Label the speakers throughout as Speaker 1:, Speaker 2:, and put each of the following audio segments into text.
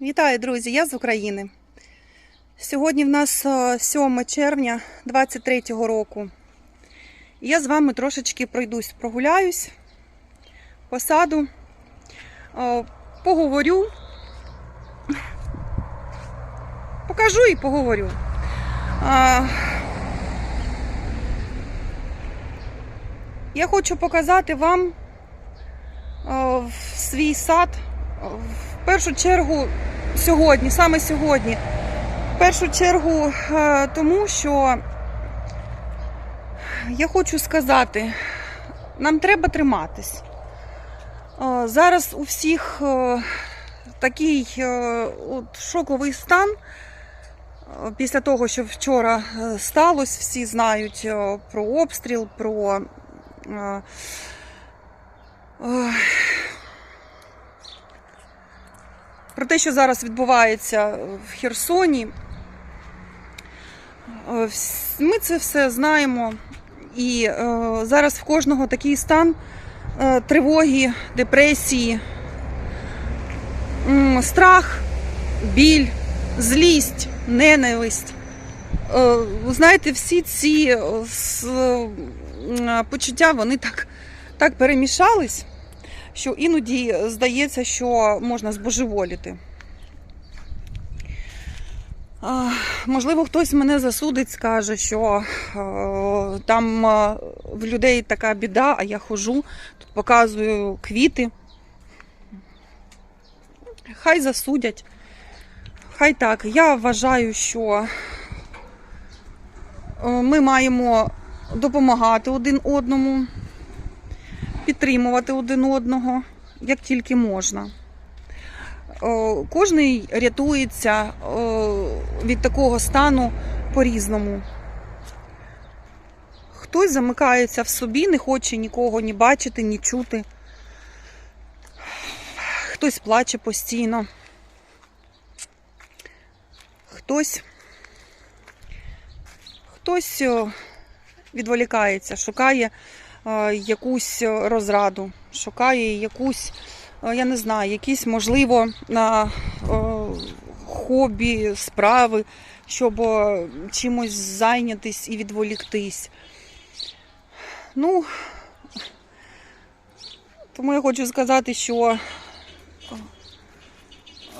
Speaker 1: Вітаю, друзі! Я з України. Сьогодні в нас е, 7 червня 23-го року. Я з вами трошечки пройдусь, прогуляюсь по саду, е, поговорю, покажу і поговорю. Я хочу показати вам е, свій сад е, в першу чергу сьогодні, саме сьогодні. В першу чергу, е, тому що я хочу сказати, нам треба триматись. Е, Зараз у всіх е, такий от шоковий стан. Після того, що вчора сталося, всі знають про обстріл, про про те, що зараз відбувається в Херсоні. Е, Ми це все знаємо. І е, зараз в кожного такий стан е, тривоги, депресії, страх, біль, злість, ненависть. Знаєте, всі ці почуття вони так, так перемішались що іноді здається, що можна збожеволіти. Можливо, хтось мене засудить, скаже, що е, там е, в людей така біда, а я хожу, тут показую квіти. Хай засудять. Хай так. Я вважаю, що е, ми маємо допомагати один одному підтримувати один одного, як тільки можна. Кожний рятується від такого стану по-різному. Хтось замикається в собі, не хоче нікого ні бачити, ні чути. Хтось плаче постійно. Хтось, хтось відволікається, шукає якусь розраду, шукає якусь, е, я не знаю, якісь, можливо, на е, хобі, справи, щоб е, чимось зайнятись і відволіктись. Ну, тому я хочу сказати, що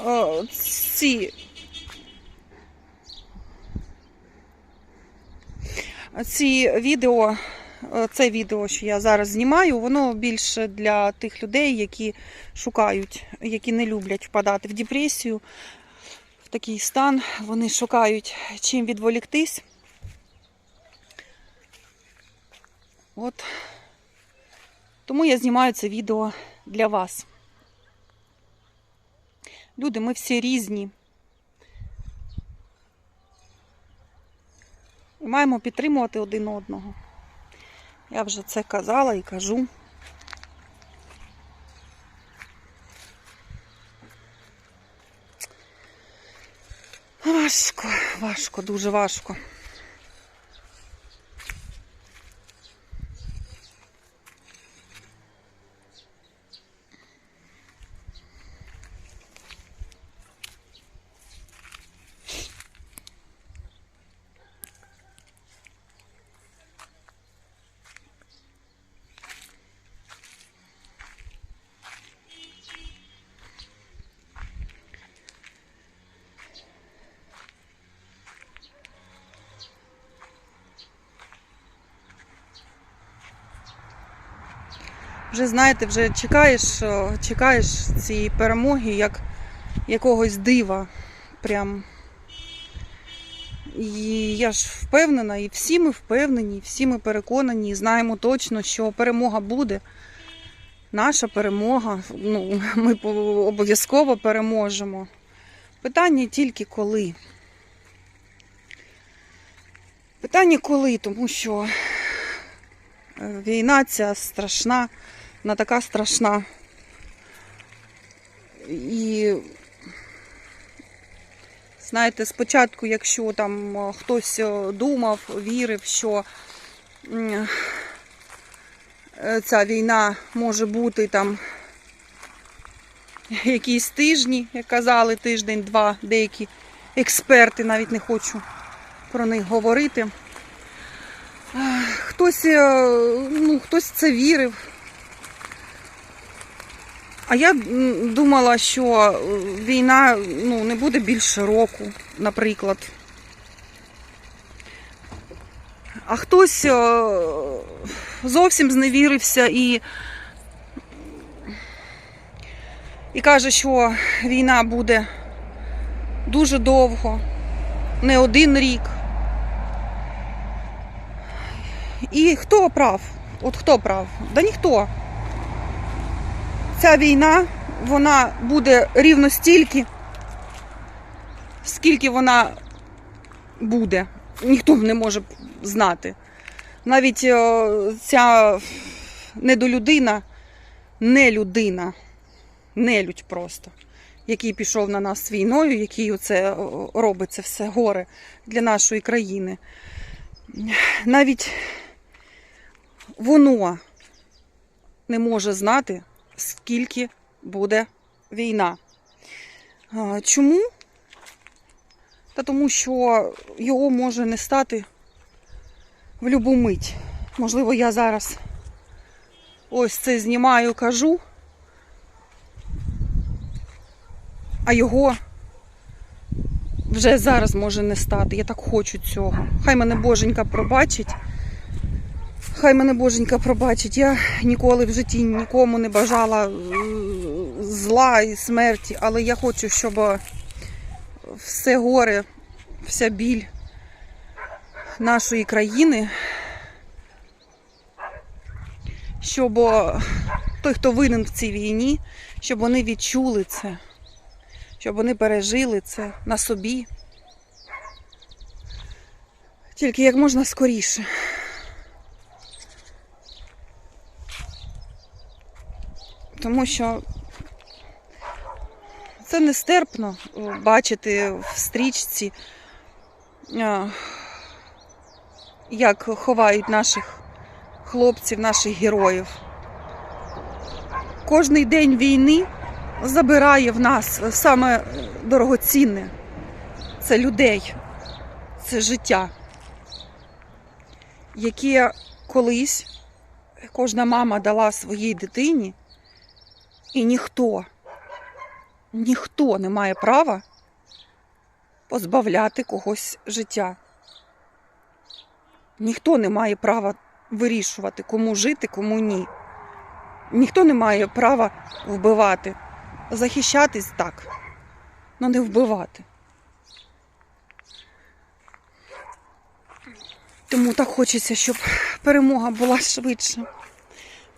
Speaker 1: е, ці ці відео Е, це відео, що я зараз знімаю, воно більше для тих людей, які шукають, які не люблять впадати в депресію, в такий стан. Вони шукають чим відволіктись. От. Тому я знімаю це відео для вас. Люди, ми всі різні. І маємо підтримувати один одного. Я вже це казала і кажу. Важко, важко, дуже важко. Вже знаєте, вже чекаєш, чекаєш цієї перемоги як якогось дива. Прям. І я ж впевнена, і всі ми впевнені, всі ми переконані, і знаємо точно, що перемога буде. Наша перемога. Ну, ми обов'язково переможемо. Питання тільки коли. Питання коли, тому що е, війна ця страшна, вона така страшна. І знаєте, спочатку, якщо там е, хтось е, думав, вірив, що е, ця війна може бути там якісь тижні, як казали, тиждень-два, деякі експерти, навіть не хочу про них говорити. Хтось, ну, хтось це вірив. А я думала, що е, війна ну, не буде більше року, наприклад. А хтось е, зовсім зневірився і, і каже, що війна буде дуже довго, не один рік. І хто прав? От хто прав? Да ніхто. Ця війна, вона буде рівно стільки, скільки вона буде. Ніхто не може знати. Навіть е, ця недолюдина, не людина, нелюдь просто, який пішов на нас війною, який оце е, робить це все горе для нашої країни. Навіть воно не може знати, скільки буде війна. Чому? Та тому що його може не стати в будь-яку мить. Можливо, я зараз ось це знімаю, кажу, а його вже зараз може не стати. Я так хочу цього. Хай мене Боженька пробачить. Хай мене Боженька пробачить. Я ніколи в житті нікому не бажала е, зла і смерті, але я хочу, щоб все горе, вся біль нашої країни, щоб той, хто винен в цій війні, щоб вони відчули це, щоб вони пережили це на собі. Тільки як можна скоріше. Тому що це нестерпно е, бачити в стрічці, е, як ховають наших хлопців, наших героїв. Кожний день війни забирає в нас саме дорогоцінне це людей, це життя, яке колись кожна мама дала своїй дитині, і ніхто, ніхто не має права позбавляти когось життя. Ніхто не має права вирішувати, кому жити, кому ні. Ніхто не має права вбивати. Захищатись так, але не вбивати. Тому так хочеться, щоб перемога була швидше.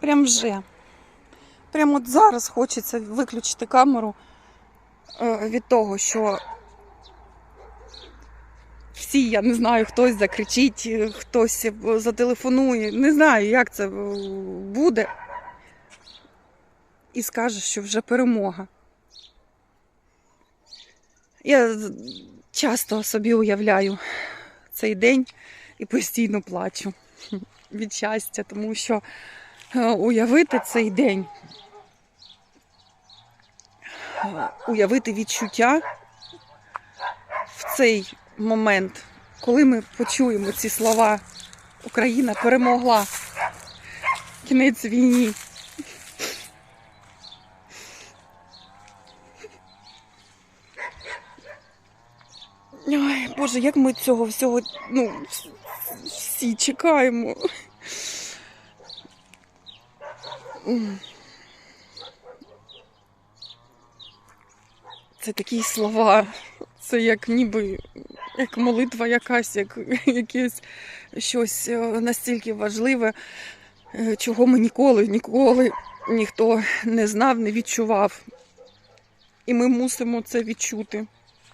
Speaker 1: Прям вже. Прямо от зараз хочеться виключити камеру е, від того, що всі, я не знаю, хтось закричить, е, хтось зателефонує. Не знаю, як це е, буде. І скаже, що вже перемога. Я часто собі уявляю цей день і постійно плачу від щастя, тому що е, уявити цей день, е, уявити відчуття в цей момент, коли ми почуємо ці слова Україна перемогла. Кінець війні. Ой, Боже, як ми цього всього ну, всі чекаємо. Це такі слова. Це як ніби як молитва якась, як якесь щось е, настільки важливе, е, чого ми ніколи, ніколи ніхто не знав, не відчував. І ми мусимо це відчути,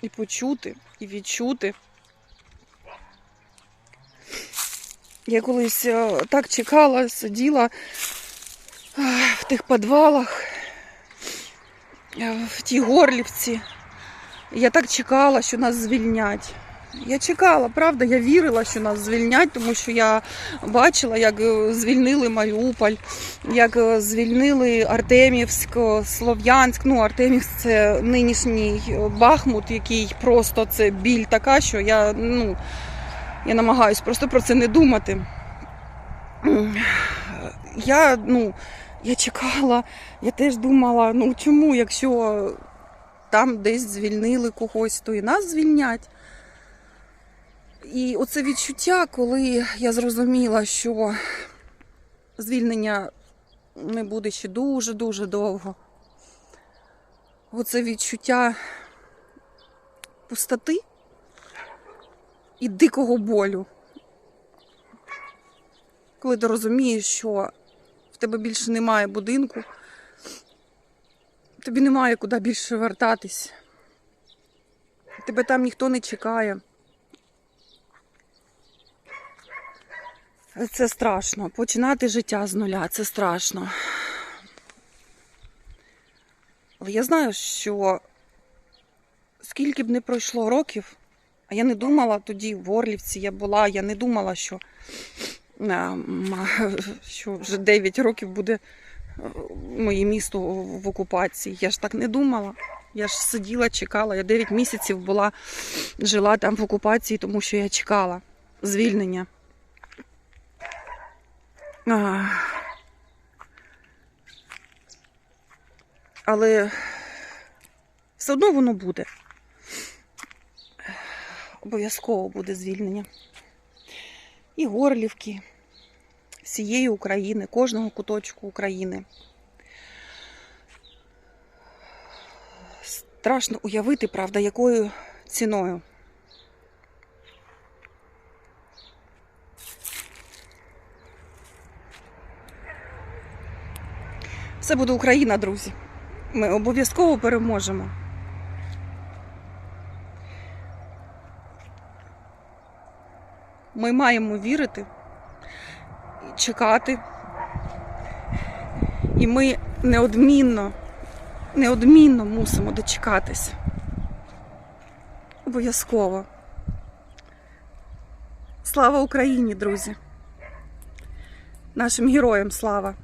Speaker 1: і почути, і відчути. Я колись е, так чекала, сиділа в тих підвалах, е, в тій горлівці. Я так чекала, що нас звільнять. Я чекала, правда, я вірила, що нас звільнять, тому що я бачила, як е, звільнили Маріуполь, як е, звільнили Артемівськ, е, Слов'янськ. Ну, Артемівськ це нинішній е, Бахмут, який просто це біль така, що я, ну, я намагаюсь просто про це не думати. Я, ну, я чекала, я теж думала, ну чому, якщо там десь звільнили когось, то і нас звільнять. І оце відчуття, коли я зрозуміла, що звільнення не буде ще дуже-дуже довго. Оце відчуття пустоти і дикого болю. Коли ти розумієш, що тебе більше немає будинку, тобі немає куди більше вертатись. Тебе там ніхто не чекає. Це страшно. Починати життя з нуля це страшно. Але я знаю, що скільки б не пройшло років, а я не думала тоді в Орлівці я була, я не думала, що, що вже 9 років буде е, моє місто в окупації. Я ж так не думала. Я ж сиділа, чекала. Я 9 місяців була, жила там в окупації, тому що я чекала звільнення. Але все одно воно буде. Обов'язково буде звільнення. І Горлівки, всієї України, кожного куточку України. Страшно уявити, правда, якою ціною. Все буде Україна, друзі. Ми обов'язково переможемо. Ми маємо вірити, чекати. І ми неодмінно, неодмінно мусимо дочекатись. Обов'язково. Слава Україні, друзі! Нашим героям слава!